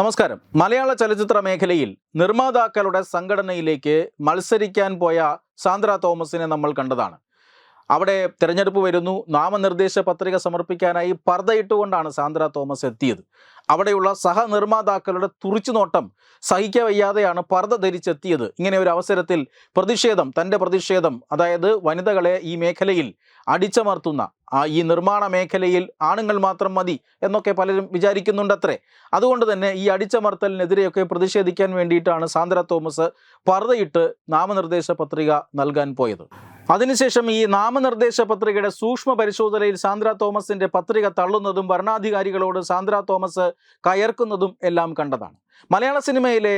നമസ്കാരം. മലയാള ചലച്ചിത്ര മേഖലയിൽ നിർമ്മാതാക്കളുടെ സംഘടനയിലേക്ക് മത്സരിക്കാൻ പോയ സാന്ദ്ര തോമസിനെ നമ്മൾ കണ്ടതാണ്. അവിടെ തിരഞ്ഞെടുപ്പ് വരുന്നു. നാമനിർദ്ദേശ പത്രിക സമർപ്പിക്കാനായി പർദ്ദയിട്ടുകൊണ്ടാണ് സാന്ദ്ര തോമസ് എത്തിയത്. അവിടെയുള്ള സഹനിർമ്മാതാക്കളുടെ തുറിച്ചുനോട്ടം സഹിക്ക വയ്യാതെയാണ് പർദ്ദ ധരിച്ചെത്തിയത്. ഇങ്ങനെ ഒരു അവസരത്തിൽ പ്രതിഷേധം തന്റെ പ്രതിഷേധം അതായത് വനിതകളെ ഈ മേഖലയിൽ അടിച്ചമർത്തുന്ന ഈ നിർമ്മാണ മേഖലയിൽ ആണുങ്ങൾ മാത്രം മതി എന്നൊക്കെ പലരും വിചാരിക്കുന്നുണ്ടത്രേ. അതുകൊണ്ട് തന്നെ ഈ അടിച്ചമർത്തലിനെതിരെയൊക്കെ പ്രതിഷേധിക്കാൻ വേണ്ടിയിട്ടാണ് സാന്ദ്ര തോമസ് പർദ്ദയിട്ട് നാമനിർദ്ദേശ പത്രിക നൽകാൻ പോയത്. അതിനുശേഷം ഈ നാമനിർദ്ദേശ പത്രികയുടെ സൂക്ഷ്മ പരിശോധനയിൽ സാന്ദ്ര തോമസിന്റെ പത്രിക തള്ളുന്നതും ഭരണാധികാരികളോട് സാന്ദ്ര തോമസ് കയർക്കുന്നതും എല്ലാം കണ്ടതാണ്. മലയാള സിനിമയിലെ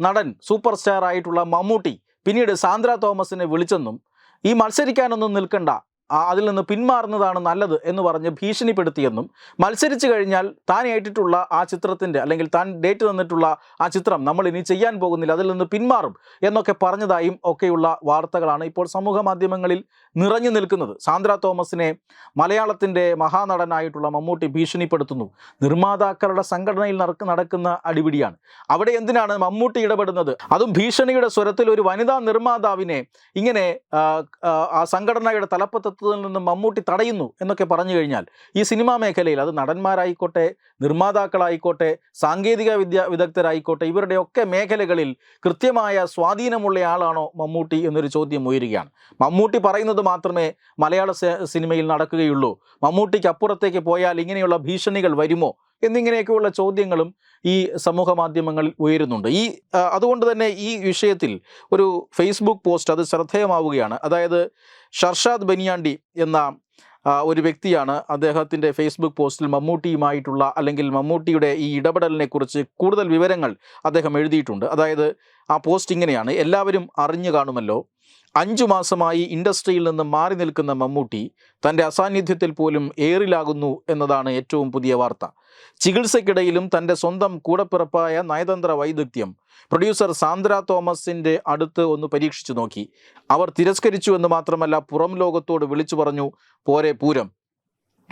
നടൻ സൂപ്പർ സ്റ്റാർ ആയിട്ടുള്ള മമ്മൂട്ടി പിന്നീട് സാന്ദ്ര തോമസിനെ വിളിച്ചെന്നും ഈ മത്സരിക്കാനൊന്നും നിൽക്കണ്ട അതിൽ നിന്ന് പിന്മാറുന്നതാണ് നല്ലത് എന്ന് പറഞ്ഞ് ഭീഷണിപ്പെടുത്തിയെന്നും മത്സരിച്ചു കഴിഞ്ഞാൽ താൻ ഏറ്റിട്ടുള്ള ആ ചിത്രത്തിന്റെ അല്ലെങ്കിൽ താൻ ഡേറ്റ് തന്നിട്ടുള്ള ആ ചിത്രം നമ്മൾ ഇനി ചെയ്യാൻ പോകുന്നില്ല അതിൽ നിന്ന് പിന്മാറും എന്നൊക്കെ പറഞ്ഞതായും ഒക്കെയുള്ള വാർത്തകളാണ് ഇപ്പോൾ സമൂഹ മാധ്യമങ്ങളിൽ നിറഞ്ഞു നിൽക്കുന്നത്. സാന്ദ്ര തോമസിനെ മലയാളത്തിന്റെ മഹാനടനായിട്ടുള്ള മമ്മൂട്ടി ഭീഷണിപ്പെടുത്തുന്നു. നിർമ്മാതാക്കളുടെ സംഘടനയിൽ നടക്ക നടക്കുന്ന അടിപിടിയാണ്. അവിടെ എന്തിനാണ് മമ്മൂട്ടി ഇടപെടുന്നത്? അതും ഭീഷണിയുടെ സ്വരത്തിൽ ഒരു വനിതാ നിർമ്മാതാവിനെ ഇങ്ങനെ ആ, സംഘടനയുടെ ആ തലപ്പത്തെത്തുന്നതിൽ നിന്ന് മമ്മൂട്ടി തടയുന്നു എന്നൊക്കെ പറഞ്ഞു കഴിഞ്ഞാൽ ഈ സിനിമാ മേഖലയിൽ അത് നടന്മാരായിക്കോട്ടെ നിർമ്മാതാക്കളായിക്കോട്ടെ സാങ്കേതിക വിദ്യ വിദഗ്ധരായിക്കോട്ടെ ഇവരുടെയൊക്കെ മേഖലകളിൽ കൃത്യമായ സ്വാധീനമുള്ള ആളാണോ മമ്മൂട്ടി എന്നൊരു ചോദ്യം ഉയരുകയാണ്. മമ്മൂട്ടി പറയുന്നത് മാത്രമേ മലയാള സിനിമയിൽ നടക്കുകയുള്ളൂ. മമ്മൂട്ടിക്ക് അപ്പുറത്തേക്ക് പോയാൽ ഇങ്ങനെയുള്ള ഭീഷണികൾ വരുമോ? എന്നിങ്ങനെയൊക്കെയുള്ള ചോദ്യങ്ങളും ഈ സമൂഹ മാധ്യമങ്ങളിൽ ഉയരുന്നുണ്ട്. ഈ അതുകൊണ്ട് തന്നെ ഈ വിഷയത്തിൽ ഒരു ഫേസ്ബുക്ക് പോസ്റ്റ് അത് ശ്രദ്ധേയമാവുകയാണ്. അതായത് ഷർഷാദ് ബനിയാണ്ടി എന്ന ഒരു വ്യക്തിയാണ് അദ്ദേഹത്തിന്റെ ഫേസ്ബുക്ക് പോസ്റ്റിൽ മമ്മൂട്ടിയുമായിട്ടുള്ള അല്ലെങ്കിൽ മമ്മൂട്ടിയുടെ ഈ ഇടപെടലിനെ കുറിച്ച് കൂടുതൽ വിവരങ്ങൾ അദ്ദേഹം എഴുതിയിട്ടുണ്ട്. അതായത് ആ പോസ്റ്റ് ഇങ്ങനെയാണ്. എല്ലാവരും അറിഞ്ഞു കാണുമല്ലോ. അഞ്ചു മാസമായി ഇൻഡസ്ട്രിയിൽ നിന്ന് മാറി നിൽക്കുന്ന മമ്മൂട്ടി തന്റെ അസാന്നിധ്യത്തിൽ പോലും ഏറിലാകുന്നു എന്നതാണ് ഏറ്റവും പുതിയ വാർത്ത. ചികിത്സയ്ക്കിടയിലും തന്റെ സ്വന്തം കൂടപ്പിറപ്പായ നയതന്ത്ര വൈദഗ്ധ്യം പ്രൊഡ്യൂസർ സാന്ദ്ര തോമസിന്റെ അടുത്ത് ഒന്ന് പരീക്ഷിച്ചു നോക്കി. അവർ തിരസ്കരിച്ചു എന്ന് മാത്രമല്ല പുറം ലോകത്തോട് വിളിച്ചു പറഞ്ഞു പോരെ പൂരം.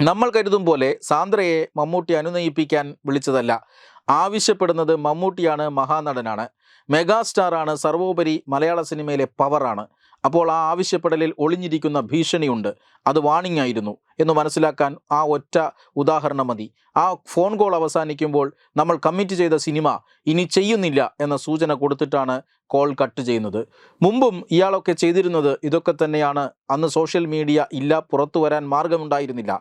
നമ്മൾ കരുതും പോലെ സാന്ദ്രയെ മമ്മൂട്ടി അനുനയിപ്പിക്കാൻ വിളിച്ചതല്ല. ആവശ്യപ്പെടുന്നത് മമ്മൂട്ടിയാണ് മഹാനടനാണ്. മെഗാസ്റ്റാറാണ് സർവോപരി മലയാള സിനിമയിലെ പവറാണ്. അപ്പോൾ ആ ആവശ്യപ്പെടലിൽ ഒളിഞ്ഞിരിക്കുന്ന ഭീഷണിയുണ്ട്. അത് വാണിംഗ് ആയിരുന്നു. എന്ന് മനസ്സിലാക്കാൻ ആ ഒറ്റ ഉദാഹരണം മതി. ആ ഫോൺ കോൾ അവസാനിക്കുമ്പോൾ നമ്മൾ കമ്മിറ്റ് ചെയ്ത സിനിമ ഇനി ചെയ്യുന്നില്ല എന്ന സൂചന കൊടുത്തിട്ടാണ് കോൾ കട്ട് ചെയ്യുന്നത്. മുമ്പും ഇയാളൊക്കെ ചെയ്തിരുന്നത് ഇതൊക്കെ തന്നെയാണ്. അന്ന് സോഷ്യൽ മീഡിയ ഇല്ല പുറത്തു വരാൻ മാർഗമുണ്ടായിരുന്നില്ല.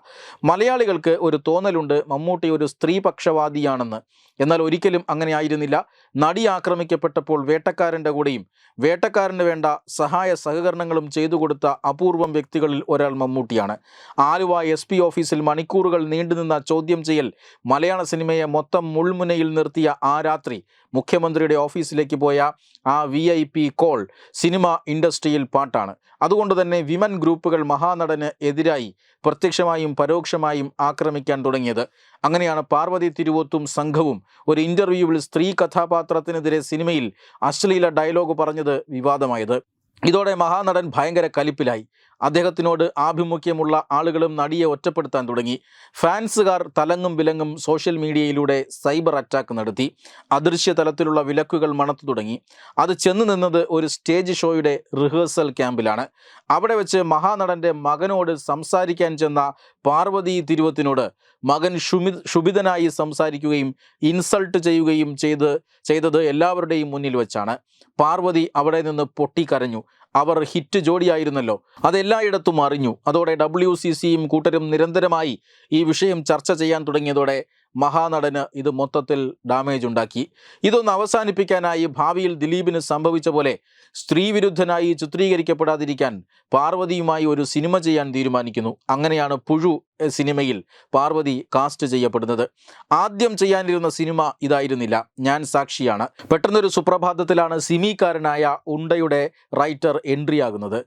മലയാളികൾക്ക് ഒരു തോന്നലുണ്ട് മമ്മൂട്ടി ഒരു സ്ത്രീപക്ഷവാദിയാണെന്ന്. എന്നാൽ ഒരിക്കലും അങ്ങനെ ആയിരുന്നില്ല. നടി ആക്രമിക്കപ്പെട്ടപ്പോൾ വേട്ടക്കാരന്റെ കൂടെയും വേട്ടക്കാരന് വേണ്ട സഹായ സഹകരണങ്ങളും ചെയ്തു കൊടുത്ത അപൂർവം വ്യക്തികളിൽ ഒരാൾ മമ്മൂട്ടിയാണ്. ആലുവ എസ് പി ഓഫീസിൽ മണിക്കൂറുകൾ നീണ്ടുനിന്ന ചോദ്യം ചെയ്യൽ മലയാള സിനിമയെ മൊത്തം മുൾമുനയിൽ നിർത്തിയ ആ രാത്രി മുഖ്യമന്ത്രിയുടെ ഓഫീസിലേക്ക് പോയ ആ V I P call cinema ഇൻഡസ്ട്രിയിൽ പാട്ടാണ്. അതുകൊണ്ട് തന്നെ വിമൻ ഗ്രൂപ്പുകൾ മഹാനടന് എതിരായി പ്രത്യക്ഷമായും പരോക്ഷമായും ആക്രമിക്കാൻ തുടങ്ങിയത്. അങ്ങനെയാണ് പാർവതി തിരുവോത്തും സംഘവും ഒരു ഇന്റർവ്യൂവിൽ സ്ത്രീ കഥാപാത്രത്തിനെതിരെ സിനിമയിൽ അശ്ലീല ഡയലോഗ് പറഞ്ഞത് വിവാദമായത്. ഇതോടെ മഹാനടൻ ഭയങ്കര കലിപ്പിലായി. അദ്ദേഹത്തിനോട് ആഭിമുഖ്യമുള്ള ആളുകളും നടിയെ ഒറ്റപ്പെടുത്താൻ തുടങ്ങി. ഫാൻസുകാർ തലങ്ങും വിലങ്ങും സോഷ്യൽ മീഡിയയിലൂടെ സൈബർ അറ്റാക്ക് നടത്തി. അദൃശ്യ തലത്തിലുള്ള വിലക്കുകൾ മണത്തു തുടങ്ങി. അത് ചെന്നു നിന്നത് ഒരു സ്റ്റേജ് ഷോയുടെ റിഹേഴ്സൽ ക്യാമ്പിലാണ് അവിടെ വെച്ച് മഹാനടന്റെ മകനോട് സംസാരിക്കാൻ ചെന്ന പാർവതി തിരുവത്തിനോട് മകൻ ഷുമി ക്ഷുഭിതനായി സംസാരിക്കുകയും ഇൻസൾട്ട് ചെയ്യുകയും ചെയ്ത് ചെയ്തത് എല്ലാവരുടെയും മുന്നിൽ വെച്ചാണ്. പാർവതി അവിടെ നിന്ന് പൊട്ടിക്കരഞ്ഞു. അവർ ഹിറ്റ് ജോഡിയായിരുന്നല്ലോ. അതെല്ലായിടത്തും അറിഞ്ഞു. അതോടെ ഡബ്ല്യു സി സിയും കൂട്ടരും നിരന്തരമായി ഈ വിഷയം ചർച്ച ചെയ്യാൻ തുടങ്ങിയതോടെ മഹാനടന് ഇത് മൊത്തത്തിൽ ഡാമേജ് ഉണ്ടാക്കി. ഇതൊന്ന് അവസാനിപ്പിക്കാനായി ഭാവിയിൽ ദിലീപിന് സംഭവിച്ച പോലെ സ്ത്രീവിരുദ്ധനായി ചിത്രീകരിക്കപ്പെടാതിരിക്കാൻ പാർവതിയുമായി ഒരു സിനിമ ചെയ്യാൻ തീരുമാനിക്കുന്നു. അങ്ങനെയാണ് പുഴു സിനിമയിൽ പാർവതി കാസ്റ്റ് ചെയ്യപ്പെടുന്നത്. ആദ്യം ചെയ്യാനിരുന്ന സിനിമ ഇതായിരുന്നില്ല. ഞാൻ സാക്ഷിയാണ്. പെട്ടെന്നൊരു സുപ്രഭാതത്തിലാണ് സിമിക്കാരനായ ഉണ്ടയുടെ റൈറ്റർ എൻട്രി ആകുന്നത്.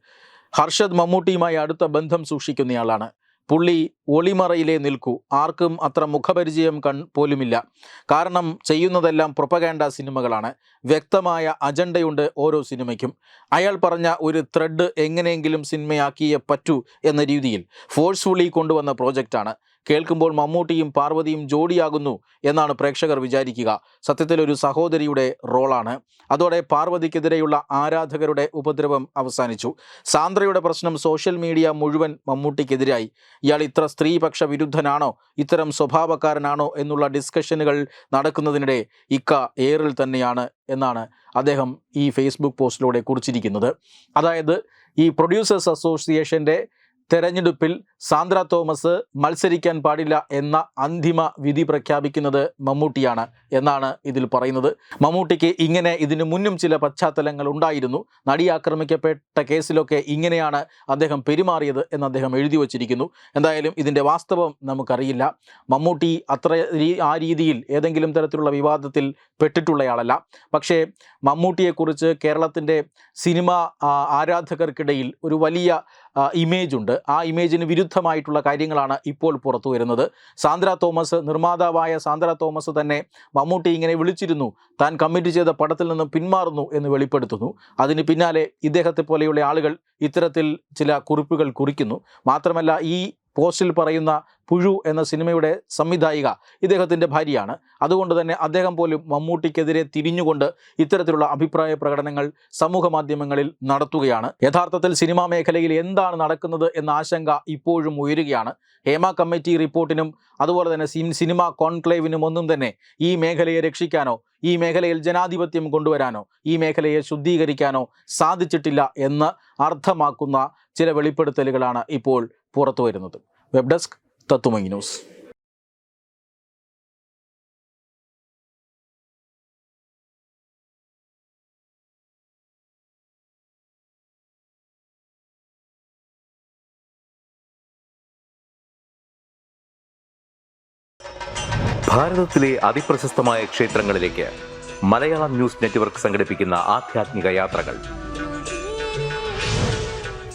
ഹർഷദ് മമ്മൂട്ടിയുമായി അടുത്ത ബന്ധം സൂക്ഷിക്കുന്നയാളാണ്. പുള്ളി ഒളിമറയിലേ നിൽക്കൂ. ആർക്കും അത്ര മുഖപരിചയം കൺ പോലുമില്ല. കാരണം ചെയ്യുന്നതെല്ലാം പ്രൊപ്പഗാൻഡ സിനിമകളാണ്. വ്യക്തമായ അജണ്ടയുണ്ട് ഓരോ സിനിമയ്ക്കും. അയാൾ പറഞ്ഞ ഒരു ത്രെഡ് എങ്ങനെയെങ്കിലും സിനിമയാക്കിയേ പറ്റൂ എന്ന രീതിയിൽ. ഫോഴ്സ്ഫുള്ളി കൊണ്ടുവന്ന പ്രോജക്റ്റാണ്. കേൾക്കുമ്പോൾ മമ്മൂട്ടിയും പാർവതിയും ജോഡിയാകുന്നു എന്നാണ് പ്രേക്ഷകർ വിചാരിക്കുക. സത്യത്തിൽ ഒരു സഹോദരിയുടെ റോളാണ്. അതോടെ പാർവതിക്കെതിരെയുള്ള ആരാധകരുടെ ഉപദ്രവം അവസാനിച്ചു. സാന്ദ്രയുടെ പ്രശ്നം സോഷ്യൽ മീഡിയ മുഴുവൻ മമ്മൂട്ടിക്കെതിരായി. ഇയാൾ ഇത്ര സ്ത്രീപക്ഷ വിരുദ്ധനാണോ? ഇത്തരം സ്വഭാവക്കാരനാണോ? എന്നുള്ള ഡിസ്കഷനുകൾ നടക്കുന്നതിനിടെ ഇക്ക ഏറിൽ തന്നെയാണ് എന്നാണ് അദ്ദേഹം ഈ ഫേസ്ബുക്ക് പോസ്റ്റിലൂടെ കുറിച്ചിരിക്കുന്നത്. അതായത് ഈ പ്രൊഡ്യൂസേഴ്സ് അസോസിയേഷന്റെ തെരഞ്ഞെടുപ്പിൽ സാന്ദ്ര തോമസ് മത്സരിക്കാൻ പാടില്ല എന്ന അന്തിമ വിധി പ്രഖ്യാപിക്കുന്നത് മമ്മൂട്ടിയാണ് എന്നാണ് ഇതിൽ പറയുന്നത്. മമ്മൂട്ടിക്ക് ഇങ്ങനെ ഇതിനു മുന്നും ചില പശ്ചാത്തലങ്ങൾ ഉണ്ടായിരുന്നു. നടി ആക്രമിക്കപ്പെട്ട കേസിലൊക്കെ ഇങ്ങനെയാണ് അദ്ദേഹം പെരുമാറിയത് എന്ന് അദ്ദേഹം എഴുതി വച്ചിരിക്കുന്നു. എന്തായാലും ഇതിന്റെ വാസ്തവം നമുക്കറിയില്ല. മമ്മൂട്ടി അത്ര ആ രീതിയിൽ ഏതെങ്കിലും തരത്തിലുള്ള വിവാദത്തിൽ പെട്ടിട്ടുള്ളയാളല്ല. പക്ഷേ മമ്മൂട്ടിയെക്കുറിച്ച് കേരളത്തിന്റെ സിനിമ ആരാധകർക്കിടയിൽ ഒരു വലിയ ഇമേജ് ഉണ്ട്. ആ ഇമേജിന് വിരുദ്ധമായിട്ടുള്ള കാര്യങ്ങളാണ് ഇപ്പോൾ പുറത്തു വരുന്നത്. സാന്ദ്ര തോമസ് നിർമ്മാതാവായ സാന്ദ്ര തോമസ് തന്നെ മമ്മൂട്ടി ഇങ്ങനെ വിളിച്ചിരുന്നു. താൻ കമ്മിറ്റ് ചെയ്ത പടത്തിൽ നിന്നും പിന്മാറുന്നു എന്ന് വെളിപ്പെടുത്തുന്നു. അതിന് പിന്നാലെ ഇദ്ദേഹത്തെ പോലെയുള്ള ആളുകൾ ഇത്തരത്തിൽ ചില കുറിപ്പുകൾ കുറിക്കുന്നു. മാത്രമല്ല ഈ പോസ്റ്റിൽ പറയുന്ന പുഴു എന്ന സിനിമയുടെ സംവിധായിക ഇദ്ദേഹത്തിന്റെ ഭാര്യയാണ്. അതുകൊണ്ട് തന്നെ അദ്ദേഹം പോലും മമ്മൂട്ടിക്കെതിരെ തിരിഞ്ഞുകൊണ്ട് ഇത്തരത്തിലുള്ള അഭിപ്രായ പ്രകടനങ്ങൾ സമൂഹ മാധ്യമങ്ങളിൽ നടത്തുകയാണ്. യഥാർത്ഥത്തിൽ സിനിമാ മേഖലയിൽ എന്താണ് നടക്കുന്നത് എന്ന ആശങ്ക ഇപ്പോഴും ഉയരുകയാണ്. ഹേമ കമ്മിറ്റി റിപ്പോർട്ടിനും അതുപോലെ തന്നെ സിനിമ കോൺക്ലേവിനും ഒന്നും തന്നെ ഈ മേഖലയെ രക്ഷിക്കാനോ ഈ മേഖലയിൽ ജനാധിപത്യം കൊണ്ടുവരാനോ ഈ മേഖലയെ ശുദ്ധീകരിക്കാനോ സാധിച്ചിട്ടില്ല എന്ന് അർത്ഥമാക്കുന്ന ചില വെളിപ്പെടുത്തലുകളാണ് ഇപ്പോൾ പുറത്തു വരുന്നത്. വെബ് ഡെസ്ക് തത്തുമൈ ന്യൂസ്. ഭാരതത്തിലെ ക്ഷേത്രങ്ങളിലേക്ക് മലയാളം ന്യൂസ് നെറ്റ്വർക്ക് യാത്രകൾ.